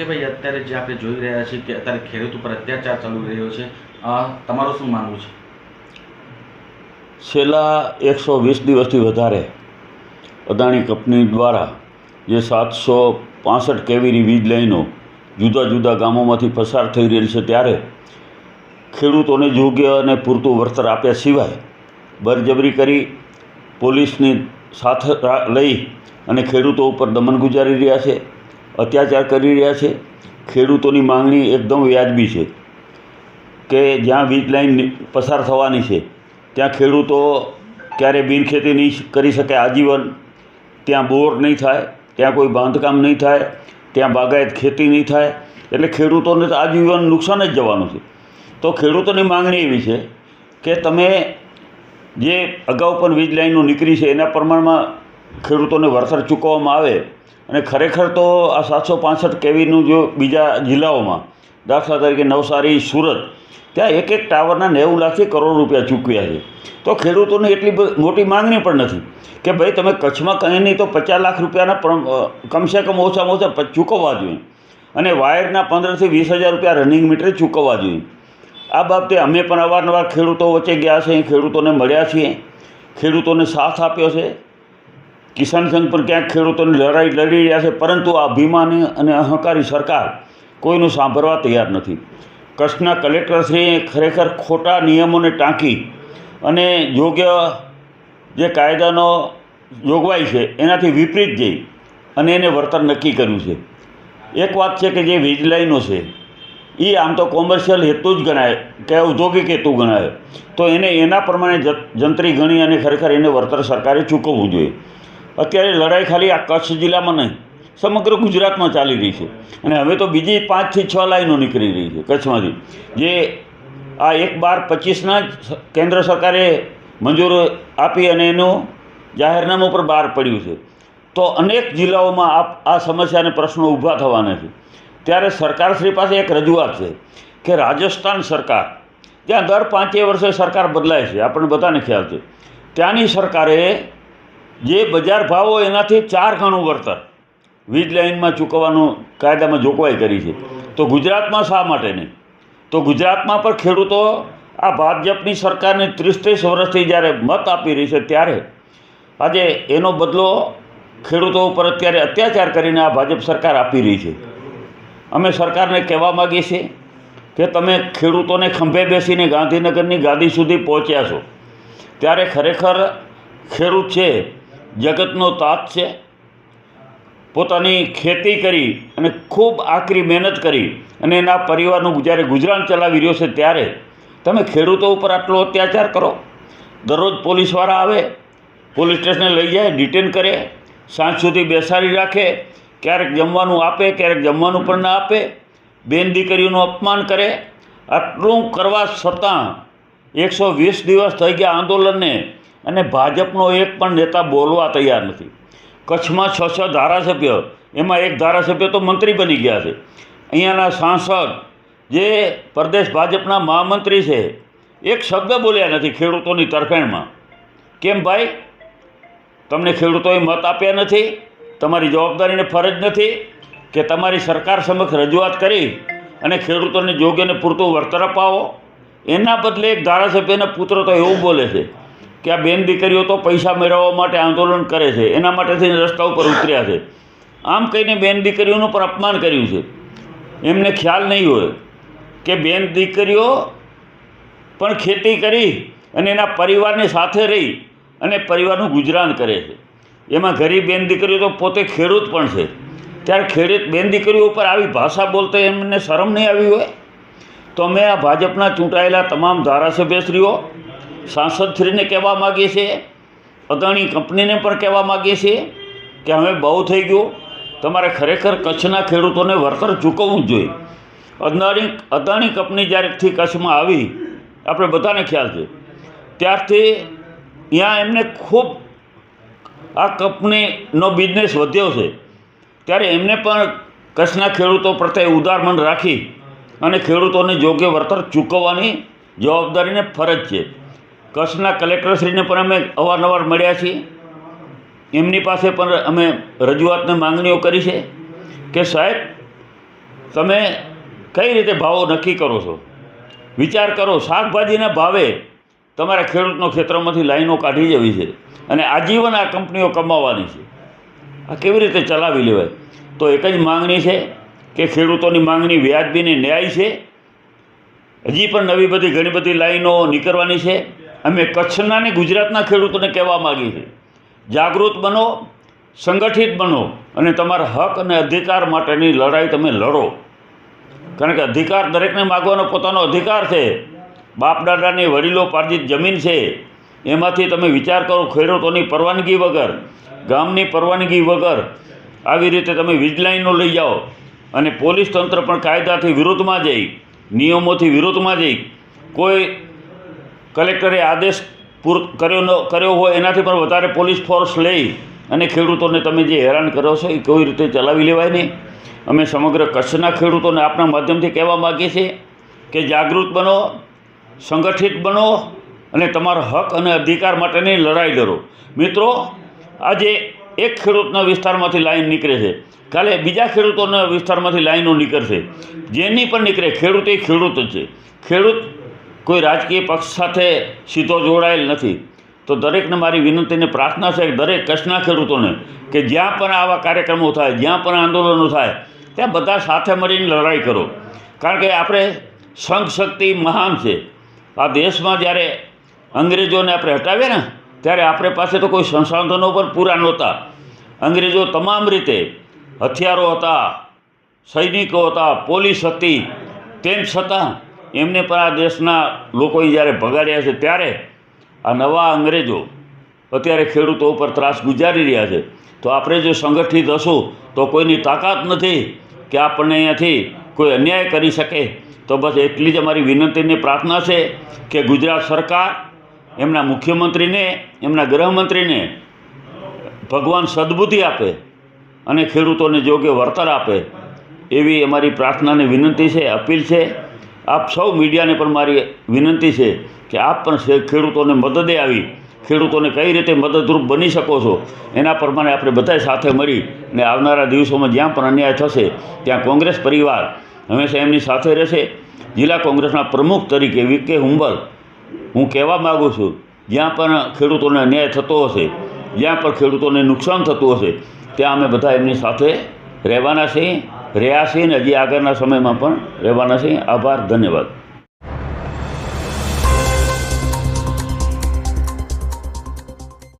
કે ભાઈ અત્યારે જે આપણે જોઈ રહ્યા છીએ કે અત્યારે ખેડૂત ઉપર અત્યાચાર ચાલુ રહ્યો છે તમારું શું માનવું છે? છેલ્લા એકસો વીસ દિવસથી વધારે અદાણી કંપની દ્વારા જે સાતસો પાસઠ કેવીની વીજ લાઈનો જુદા જુદા ગામોમાંથી પસાર થઈ રહેલ છે ત્યારે ખેડૂતોને યોગ્ય અને પૂરતું વળતર આપ્યા સિવાય બરજબરી કરી પોલીસની સાથ લઈ અને ખેડૂતો ઉપર દમન ગુજારી રહ્યા છે. અત્યાચાર કરી રહ્યા છે. ખેડૂતોની માંગણી એકદમ વ્યાજબી છે કે જ્યાં વીજ લાઈન પસાર થવાની છે, ત્યાં ખેડૂતો ક્યારે બિનખેતી નહીં કરી શકે આજીવન. ત્યાં બોર નહીં થાય, ત્યાં કોઈ બાંધકામ નહીં થાય, ત્યાં બાગાયત ખેતી નહીં થાય. એટલે ખેડૂતોને તો આજીવન નુકસાન જ જવાનું છે. તો ખેડૂતોની માંગણી એવી છે કે તમે જે અગાઉ પણ વીજ લાઇનો નીકળી છે, એના પ્રમાણમાં ખેડૂતોને વળતર ચૂકવવામાં આવે અને ખરેખર તો આ સાતસો પાંસઠ કેવીનું જો બીજા જિલ્લાઓમાં, દાખલા તરીકે નવસારી, સુરત, ત્યાં એક એક ટાવરના નેવું લાખથી કરોડ રૂપિયા ચૂકવ્યા છે. તો ખેડૂતોની એટલી મોટી માંગણી પણ નથી કે ભાઈ તમે કચ્છમાં કંઈ નહીં તો પચાસ લાખ રૂપિયાના કમસે કમ ઓછામાં ઓછા ચૂકવવા જોઈએ. અને વાયરના પંદરથી વીસ હજાર રૂપિયા રનિંગ મીટરે ચૂકવવા જોઈએ. આ બાબતે અમે પણ અવારનવાર ખેડૂતો વચ્ચે ગયા છે ખેડૂતોને મળ્યા છીએ, ખેડૂતોને સાથ આપ્યો છે. કિસાન સંઘ પણ ક્યાંક ખેડૂતોની લડાઈ લડી રહ્યા છે, પરંતુ આ અભિમાની અને અહંકારી સરકાર કોઈનું સાંભળવા તૈયાર નથી. કચ્છના કલેક્ટરશ્રીએ ખરેખર ખોટા નિયમોને ટાંકી અને યોગ્ય જે કાયદાનો જોગવાઈ છે, એનાથી વિપરીત જઈ અને એને વર્તન નક્કી કર્યું છે. એક વાત છે કે જે વીજ લાઈનો છે એ આમ તો કોમર્શિયલ હેતુ જ ગણાય, કે ઔદ્યોગિક હેતુ ગણાય. તો એને એના પ્રમાણે જંત્રી ગણી અને ખરેખર એને વળતર સરકારે ચૂકવવું જોઈએ. અત્યારે લડાઈ ખાલી આ કચ્છ જિલ્લામાં નહીં, સમગ્ર ગુજરાતમાં ચાલી રહી છે. અને હવે તો બીજી પાંચથી છ લાઈનો નીકળી રહી છે કચ્છમાંથી. જે આ એક બાર પચીસના જ કેન્દ્ર સરકારે મંજૂર આપી અને એનું જાહેરનામું પર બહાર પડ્યું છે. તો અનેક જિલ્લાઓમાં આ આ સમસ્યાને પ્રશ્નો ઊભા થવાના છે. ત્યારે સરકારશ્રી પાસે એક રજૂઆત છે કે રાજસ્થાન સરકાર ત્યાં દર પાંચે વર્ષે સરકાર બદલાય છે, આપણને બધાને ખ્યાલ છે, ત્યાંની સરકારે જે બજાર ભાવ હોય એનાથી ચાર ગણું વળતર. વીજ લાઇનમાં ચૂકવવાનું કાયદામાં જોગવાઈ કરી છે. તો ગુજરાતમાં શા માટે નહીં? તો ગુજરાતમાં પણ ખેડૂતો આ ભાજપની સરકારને ત્રીસ ત્રીસ વર્ષથી જ્યારે મત આપી રહી છે ત્યારે આજે એનો બદલો ખેડૂતો ઉપર અત્યારે અત્યાચાર કરીને આ ભાજપ સરકાર આપી રહી છે. અમે સરકારને કહેવા માગીએ છીએ કે તમે ખેડૂતોને ખંભે બેસીને ગાંધીનગરની ગાદી સુધી પહોંચ્યા છો. ત્યારે ખરેખર ખેડૂત છે જગતનો તાત છે. પોતાની ખેતી કરી અને ખૂબ આકરી મહેનત કરી અને એના પરિવારનું જ્યારે ગુજરાન ચલાવી રહ્યો છે ત્યારે તમે ખેડૂતો ઉપર આટલો અત્યાચાર કરો. દરરોજ પોલીસવાળા આવે, પોલીસ સ્ટેશને લઈ જાય, ડિટેન કરે, સાંજ સુધી બેસાડી રાખે, ક્યારેક જમવાનું આપે, ક્યારેક જમવાનું પણ ના આપે, બેન દીકરીઓનું અપમાન કરે. આટલું કરવા છતાં એકસો વીસ દિવસ થઈ ગયા આંદોલનને અને ભાજપનો એક પણ નેતા બોલવા તૈયાર નથી. કચ્છમાં છ છ ધારાસભ્ય, એમાં એક ધારાસભ્ય તો મંત્રી બની ગયા છે. અહીંયાના સાંસદ, જે પ્રદેશ ભાજપના મહામંત્રી છે, એક શબ્દ બોલ્યા નથી ખેડૂતોની તરફેણમાં. કેમ ભાઈ? તમને ખેડૂતોએ મત આપ્યા નથી, તમારી જવાબદારીને ફરજ નથી કે તમારી સરકાર સમક્ષ રજૂઆત કરી અને ખેડૂતોને યોગ્યને પૂરતું વળતર અપાવો. એના બદલે એક ધારાસભ્યના પુત્ર તો એવું બોલે છે કે આ બેન દીકરીઓ તો પૈસા મેળવવા માટે આંદોલન કરે છે, એના માટે થઈને રસ્તા ઉપર ઉતર્યા છે. આમ કહીને બેન દીકરીઓનું પણ અપમાન કર્યું છે. એમને ખ્યાલ નહીં હોય કે બેન દીકરીઓ પણ ખેતી કરી અને એના પરિવારની સાથે રહી અને પરિવારનું ગુજરાન કરે છે. એમાં ગરીબ બેન દીકરીઓ તો પોતે ખેડૂત પણ છે. ત્યારે ખેડૂત બેન દીકરીઓ ઉપર આવી ભાષા બોલતા એમને શરમ નહીં આવી હોય? તો અમે આ ભાજપના ચૂંટાયેલા તમામ ધારાસભ્યશ્રીઓ સાંસદશ્રીને કહેવા માગીએ છીએ, અદાણી કંપનીને પણ કહેવા માગીએ છીએ કે હવે બહુ થઈ ગયું. તમારે ખરેખર કચ્છના ખેડૂતોને વળતર ચૂકવવું જોઈએ. અદાણી અદાણી કંપની જ્યારેથી કચ્છમાં આવી, આપણે બધાને ખ્યાલ છે. ત્યારથી ત્યાં એમને ખૂબ આ કંપનીનો બિઝનેસ વધ્યો છે. ત્યારે એમને પણ કચ્છના ખેડૂતો પ્રત્યે ઉદાર મન રાખી અને ખેડૂતોને યોગ્ય વળતર ચૂકવવાની જવાબદારીને ફરજ છે. કચ્છના કલેક્ટરશ્રીને પણ અમે અવારનવાર મળ્યા છીએ. એમની પાસે પણ અમે રજૂઆતને માંગણીઓ કરી છે કે સાહેબ, તમે કઈ રીતે ભાવો નક્કી કરો છો? વિચાર કરો, શાકભાજીના ભાવે તમારા ખેડૂતનો ક્ષેત્રમાંથી લાઈનો કાઢી જવી છે અને આજીવન આ કંપનીઓ કમાવાની છે. આ કેવી રીતે ચલાવી લેવાય? તો એક જ માંગણી છે કે ખેડૂતોની માંગણી વ્યાજબીની ન્યાય છે. હજી પણ નવી બધી ઘણી બધી લાઈનો નીકળવાની છે. અમે કચ્છના ને ગુજરાતના ખેડૂતોને કહેવા માગીએ છીએ. જાગૃત બનો, સંગઠિત બનો અને તમારા હક અને અધિકાર માટેની લડાઈ તમે લડો. કારણ કે અધિકાર દરેકને માગવાનો પોતાનો અધિકાર છે. બાપ દાદાની વડીલો પાર્જિત જમીન છે. એમાંથી તમે વિચાર કરો ખેડૂતોની પરવાનગી વગર, ગામની પરવાનગી વગર આવી રીતે તમે વીજ લાઈનો લઈ જાઓ અને પોલીસ તંત્ર પણ કાયદાથી વિરુદ્ધમાં જઈ, નિયમોથી વિરુદ્ધમાં જઈ, કોઈ કલેક્ટરે આદેશ પૂર કર્યો ન, કર્યો હોય એનાથી પણ વધારે પોલીસ ફોર્સ લઈ અને ખેડૂતોને તમે જે હેરાન કરો છો એ કોઈ રીતે ચલાવી લેવાય નહીં અમે સમગ્ર કચ્છના ખેડૂતોને આપણા માધ્યમથી કહેવા માગીએ છીએ કે જાગૃત બનો, સંગઠિત બનો અને તમારા હક અને અધિકાર માટેની લડાઈ લડો. મિત્રો, આજે એક ખેડૂતના વિસ્તારમાંથી લાઈન નીકળે છે. કાલે બીજા ખેડૂતોના વિસ્તારમાંથી લાઈનો નીકળશે. જેની પણ નીકળે, ખેડૂત એ ખેડૂત જ છે. ખેડૂત કોઈ રાજકીય પક્ષ સાથે સીધો જોડાયેલ નથી. તો દરેકને મારી વિનંતીને પ્રાર્થના છે કે દરેક કચ્છના ખેડૂતોને કે જ્યાં પણ આવા કાર્યક્રમો થાય, જ્યાં પણ આંદોલનો થાય, ત્યાં બધા સાથે મળીને લડાઈ કરો. કારણ કે આપણે સંઘ શક્તિ મહાન છે. આ દેશમાં જ્યારે અંગ્રેજોને આપણે હટાવ્યા ને, ત્યારે આપણે પાસે તો કોઈ સંસાધનો પણ પૂરા નહોતા. અંગ્રેજો તમામ રીતે હથિયારો હતા, સૈનિકો હતા, પોલીસ હતી, તેમ છતાં એમને પણ આ દેશના લોકોએ જ્યારે ભગાડ્યા છે ત્યારે આ નવા અંગ્રેજો અત્યારે ખેડૂતો ઉપર ત્રાસ ગુજારી રહ્યા છે. તો આપણે જો સંગઠિત હશું તો કોઈની તાકાત નથી કે આપણને અહીંયાથી કોઈ અન્યાય કરી શકે. તો બસ એટલી જ અમારી વિનંતીને પ્રાર્થના છે કે ગુજરાત સરકાર એમના મુખ્યમંત્રીને, એમના ગૃહમંત્રીને ભગવાન સદબુદ્ધિ આપે અને ખેડૂતોને યોગ્ય વળતર આપે એવી અમારી પ્રાર્થનાને વિનંતી છે, અપીલ છે. આપ સૌ મીડિયાને પણ મારી વિનંતી છે કે આપ પણ ખેડૂતોને મદદે આવી, ખેડૂતોને કઈ રીતે મદદરૂપ બની શકો છો, એના પ્રમાણે આપણે બધાય સાથે મળી અને આવનારા દિવસોમાં જ્યાં પણ અન્યાય થશે, ત્યાં કોંગ્રેસ પરિવાર હંમેશા એમની સાથે રહેશે. જિલ્લા કોંગ્રેસના પ્રમુખ તરીકે વી કે હુંબલ, હું કહેવા માગું છું, જ્યાં પણ ખેડૂતોને અન્યાય થતો હશે, જ્યાં પણ ખેડૂતોને નુકસાન થતું હશે, ત્યાં અમે બધા એમની સાથે રહેવાના છીએ. રહ્યા છીએ ને હજી આગળના સમયમાં પણ રહેવાના છીએ. આભાર ધન્યવાદ.